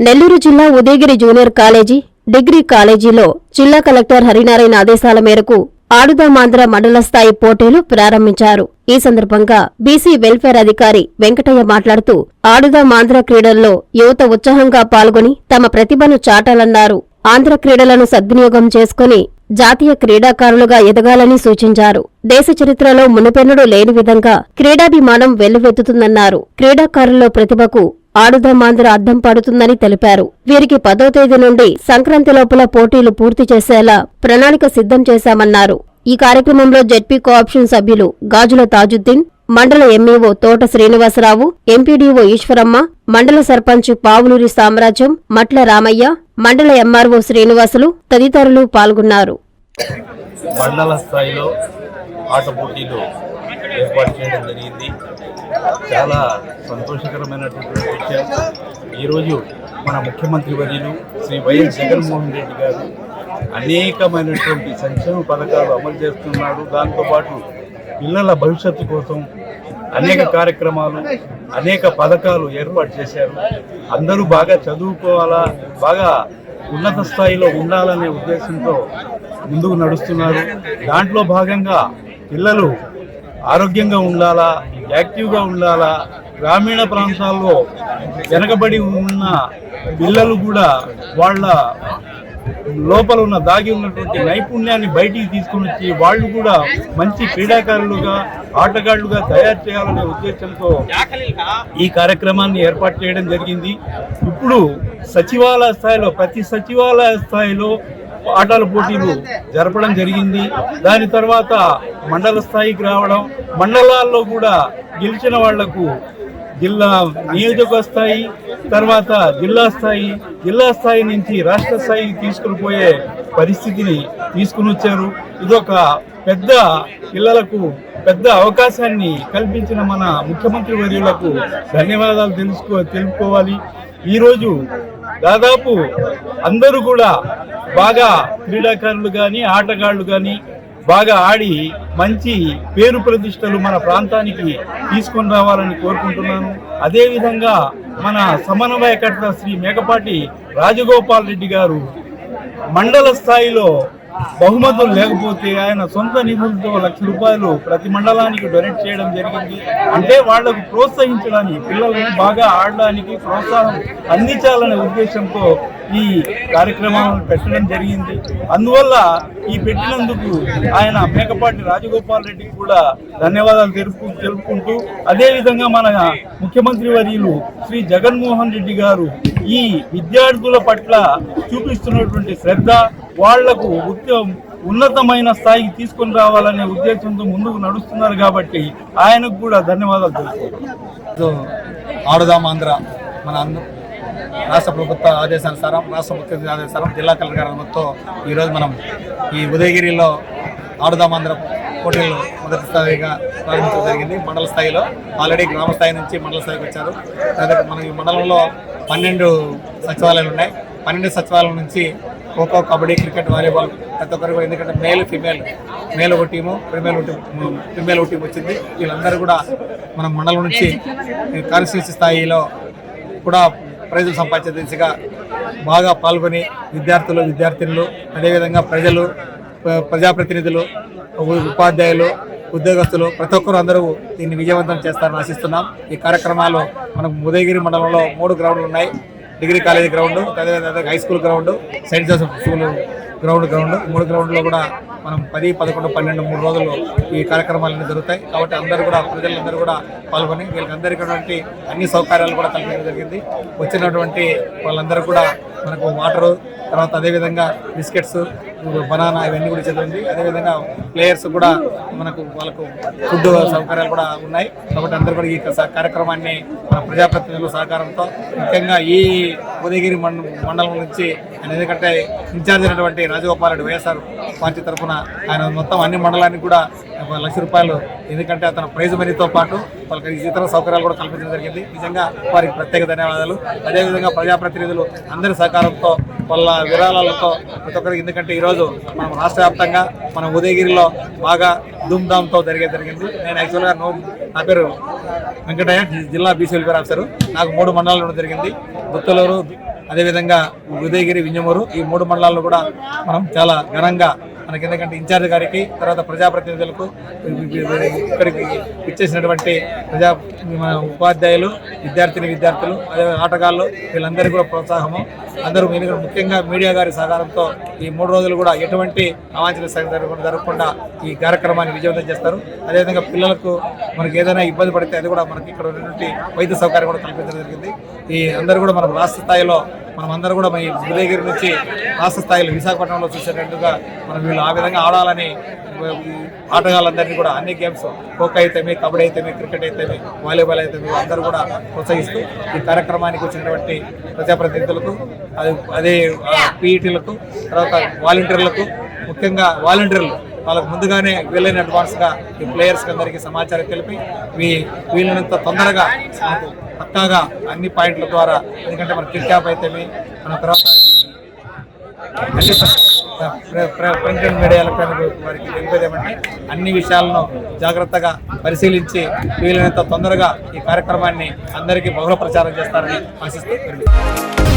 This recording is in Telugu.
నెల్లూరు జిల్లా ఉదయగిరి జూనియర్ కాలేజీ డిగ్రీ కాలేజీలో జిల్లా కలెక్టర్ హరినారాయణ ఆదేశాల మేరకు ఆడుదామాంధ్ర మండల స్థాయి పోటీలు ప్రారంభించారు. ఈ సందర్భంగా బీసీ వెల్ఫేర్ అధికారి వెంకటయ్య మాట్లాడుతూ ఆడుదామాంధ్ర క్రీడల్లో యువత ఉత్సాహంగా పాల్గొని తమ ప్రతిభను చాటాలన్నారు. ఆంధ్ర క్రీడలను సద్వినియోగం చేసుకుని జాతీయ క్రీడాకారులుగా ఎదగాలని సూచించారు. దేశ చరిత్రలో మునుపెన్నడూ లేని విధంగా క్రీడాభిమానం వెల్లువెత్తుతుందన్నారు. క్రీడాకారుల్లో ప్రతిభకు ఆడుదామాంధ్ర అద్దం పడుతుందని తెలిపారు. వీరికి పదో తేదీ నుండి సంక్రాంతి లోపల పోటీలు పూర్తి చేసేలా ప్రణాళిక సిద్ధం చేశామన్నారు. ఈ కార్యక్రమంలో జెడ్పీ కోఆప్షన్ సభ్యులు గాజుల తాజుద్దీన్ మండల ఎంఈఓ తోట శ్రీనివాసరావు ఎంపీడీఓ ఈశ్వరమ్మ మండల సర్పంచ్ పావులూరి సామ్రాజ్యం మట్ల రామయ్య మండల ఎంఆర్ఓ శ్రీనివాసులు తదితరులు పాల్గొన్నారు. మండల స్థాయిలో ఆట పోటీలు ఏర్పాటు చేయడం జరిగింది. చాలా సంతోషకరమైనటువంటి విషయం. ఈరోజు మన ముఖ్యమంత్రి వర్యులు శ్రీ వైఎస్ జగన్మోహన్ రెడ్డి గారు అనేకమైనటువంటి సంక్షేమ పథకాలు అమలు చేస్తున్నారు. దాంతోపాటు పిల్లల భవిష్యత్తు కోసం అనేక కార్యక్రమాలు అనేక పథకాలు ఏర్పాటు చేశారు. అందరూ బాగా చదువుకోవాలా బాగా ఉన్నత స్థాయిలో ఉండాలనే ఉద్దేశంతో ముందుకు నడుస్తున్నారు. దాంట్లో భాగంగా పిల్లలు ఆరోగ్యంగా ఉండాలా యాక్టివ్గా ఉండాలా? గ్రామీణ ప్రాంతాల్లో వెనకబడి ఉన్న పిల్లలు కూడా వాళ్ళ లోపల ఉన్న దాగి ఉన్నటువంటి నైపుణ్యాన్ని బయటికి తీసుకొని వచ్చి వాళ్ళు కూడా మంచి క్రీడాకారులుగా ఆటగాళ్ళుగా తయారు చేయాలనే ఉద్దేశంతో ఈ కార్యక్రమాన్ని ఏర్పాటు చేయడం జరిగింది. ఇప్పుడు సచివాలయ స్థాయిలో ప్రతి సచివాలయ స్థాయిలో ఆటల పోటీలు జరపడం జరిగింది. దాని తర్వాత మండల స్థాయికి రావడం మండలాల్లో కూడా గెలిచిన వాళ్ళకు జిల్లా నియోజక స్థాయి తర్వాత జిల్లా స్థాయి జిల్లా స్థాయి నుంచి రాష్ట్ర స్థాయికి తీసుకుని పోయే పరిస్థితిని తీసుకుని వచ్చారు. ఇదొక పెద్ద పిల్లలకు పెద్ద అవకాశాన్ని కల్పించిన మన ముఖ్యమంత్రి వర్యులకు ధన్యవాదాలు తెలుసుకో తెలుపుకోవాలి. ఈరోజు దాదాపు అందరూ కూడా బాగా క్రీడాకారులు కానీ ఆటగాళ్ళు కానీ బాగా ఆడి మంచి పేరు ప్రతిష్టలు మన ప్రాంతానికి తీసుకొని రావాలని కోరుకుంటున్నాను. అదేవిధంగా మన సమన్వయకర్త శ్రీ మేకపాటి రాజగోపాల్ రెడ్డి గారు మండల స్థాయిలో బహుమతులు లేకపోతే ఆయన సొంత నిధులతో లక్ష రూపాయలు ప్రతి మండలానికి డొనేట్ చేయడం జరిగింది. అంటే వాళ్ళకు ప్రోత్సహించడానికి పిల్లలను బాగా ఆడడానికి ప్రోత్సాహం అందించాలనే ఉద్దేశంతో ఈ కార్యక్రమం పెట్టడం జరిగింది. అందువల్ల ఈ పెట్టినందుకు ఆయన మేకపాటి రాజగోపాల్ రెడ్డికి కూడా ధన్యవాదాలు తెలుపు తెలుపుకుంటూ అదేవిధంగా మన ముఖ్యమంత్రి వర్యులు శ్రీ జగన్మోహన్ రెడ్డి గారు ఈ విద్యార్థుల పట్ల చూపిస్తున్నటువంటి శ్రద్ధ వాళ్ళకు ఉద్యోగం ఉన్నతమైన స్థాయికి తీసుకొని రావాలనే ఉద్దేశంతో ముందుకు నడుస్తున్నారు కాబట్టి ఆయనకు కూడా ధన్యవాదాలు తెలుసు ఆడుదాం ఆంధ్ర మన రాష్ట్ర ప్రభుత్వ ఆదేశానుసారం రాష్ట్ర ముఖ్యమంత్రి ఆదేశానుసారం జిల్లా కలెక్టర్ అనుమతితో ఈరోజు మనం ఈ ఉదయగిరిలో ఆడుదాం ఆంధ్ర పోటీలు మొదటి స్థాయిగా ప్రారంభించడం జరిగింది. మండల స్థాయిలో ఆల్రెడీ గ్రామ స్థాయి నుంచి మండల స్థాయికి వచ్చారు. మనం మన ఈ మండలంలో పన్నెండు సచివాలయాలు ఉన్నాయి. పన్నెండు సచివాలయం నుంచి ఖోఖో కబడ్డీ క్రికెట్ వాలీబాల్ ప్రతి ఒక్కరు కూడా ఎందుకంటే మేల్ ఫిమేల్ మేల్ ఒక టీము ఫిమేల్ ఒక ఫిమేల్ ఒక టీం వచ్చింది. వీళ్ళందరూ కూడా మన మండలం నుంచి కాన్స్టిట్యూన్సీ స్థాయిలో కూడా ప్రైజులు సంపాదించే దిశగా బాగా పాల్గొని విద్యార్థులు విద్యార్థినులు అదేవిధంగా ప్రజలు ప్రజాప్రతినిధులు ఉపాధ్యాయులు ఉద్యోగస్తులు ప్రతి ఒక్కరు అందరూ దీన్ని విజయవంతం చేస్తారని ఆశిస్తున్నాం. ఈ కార్యక్రమాలు మనకు ఉదయగిరి మండలంలో మూడు గ్రౌండ్లు ఉన్నాయి. డిగ్రీ కాలేజీ గ్రౌండ్ అదేవిధంగా high school ground Saint Joseph school ground ground. మూడు గ్రౌండ్లో కూడా మనం పది పదకొండు పన్నెండు మూడు రోజులు ఈ కార్యక్రమాలన్నీ జరుగుతాయి. కాబట్టి అందరూ కూడా ప్రజలందరూ కూడా పాల్గొని వీళ్ళకందరికీ ఉన్నటువంటి అన్ని సౌకర్యాలు కూడా కల్పించడం జరిగింది. వచ్చినటువంటి వాళ్ళందరూ కూడా మనకు వాటరు తర్వాత అదేవిధంగా బిస్కెట్స్ బనానా ఇవన్నీ కూడా చదివింది అదేవిధంగా ప్లేయర్స్ కూడా మనకు వాళ్ళకు ఫుడ్ సౌకర్యాలు కూడా ఉన్నాయి. కాబట్టి అందరూ కూడా ఈ స- కార్యక్రమాన్ని మన ప్రజాప్రతినిధుల సహకారంతో ముఖ్యంగా ఈ ఉదయగిరి మండలం నుంచి ఎందుకంటే ఇన్ఛార్జ్ అయినటువంటి రాజగోపాల్ రెడ్డి వైఎస్ఆర్ పార్టీ తరఫున ఆయన మొత్తం అన్ని మండలానికి కూడా ఒక లక్ష రూపాయలు ఎందుకంటే అతను ప్రైజ్ మనీతో పాటు వాళ్ళకి ఇతర సౌకర్యాలు కూడా కల్పించడం జరిగింది. నిజంగా వారికి ప్రత్యేక ధన్యవాదాలు. అదేవిధంగా ప్రజాప్రతినిధులు అందరి సహకారంతో వాళ్ళ విరాళాలతో ప్రతి ఒక్కరికి ఎందుకంటే ఈరోజు మనం రాష్ట్ర వ్యాప్తంగా మన ఉదయగిరిలో బాగా ధూమ్ధామ్తో జరిగే జరిగింది. నేను యాక్చువల్గా నో నా పేరు వెంకటయ్య జిల్లా బీసీ వెల్ఫేర్ ఆఫీసర్. నాకు మూడు మండలాలు ఉండడం జరిగింది. గుత్తలూరు అదేవిధంగా ఉదయగిరి వింజమూరు ఈ మూడు మండలాల్లో కూడా మనం చాలా ఘనంగా మనకి ఎందుకంటే ఇన్ఛార్జ్ గారికి తర్వాత ప్రజాప్రతినిధులకు ఇక్కడికి ఇచ్చేసినటువంటి ప్రజా మన ఉపాధ్యాయులు విద్యార్థిని విద్యార్థులు అదే ఆటగాళ్ళు వీళ్ళందరికీ కూడా ప్రోత్సాహము. అందరూ మీరు ముఖ్యంగా మీడియా గారి సహకారంతో ఈ మూడు రోజులు కూడా ఎటువంటి అవాంఛనీయ సంఘటనలు జరగకుండా ఈ కార్యక్రమాన్ని విజయవంతం చేస్తారు. అదేవిధంగా పిల్లలకు మనకి ఏదైనా ఇబ్బంది పడితే అది కూడా మనకి ఇక్కడ ఉన్నటువంటి వైద్య సౌకర్యం కూడా కల్పించడం జరిగింది. ఈ అందరూ కూడా మనం రాష్ట్ర స్థాయిలో మనం అందరూ కూడా మన ఈ ఉదయగిరి నుంచి రాష్ట్ర స్థాయిలో విశాఖపట్నంలో చూసేటట్టుగా మనం వీళ్ళు ఆ విధంగా ఆడాలని ఆటగాళ్ళందరినీ కూడా అన్ని గేమ్స్ ఖోఖో అయితేమి కబడ్డీ అయితేమి క్రికెట్ అయితేమి వాలీబాల్ అయితేమి అందరూ కూడా ప్రోత్సహిస్తూ ఈ కార్యక్రమానికి వచ్చినటువంటి ప్రజాప్రతినిధులకు అది అదే పీఈటీలకు తర్వాత వాలంటీర్లకు ముఖ్యంగా వాలంటీర్లు వాళ్ళకు ముందుగానే వీలైన అడ్వాన్స్గా ఈ ప్లేయర్స్కి అందరికీ సమాచారం తెలిపి మీ వీలైనంత తొందరగా మనకు పక్కాగా అన్ని పాయింట్ల ద్వారా ఎందుకంటే మన కిట్ అయితే అయితేమి మన తర్వాత ప్రింట్ అండ్ మీడియా ఎలక్ట్రానిక్ వారికి తెలిపేది ఏమంటే అన్ని విషయాలను జాగ్రత్తగా పరిశీలించి వీలైనంత తొందరగా ఈ కార్యక్రమాన్ని అందరికీ బహుళ ప్రచారం చేస్తారని ఆశిస్తూ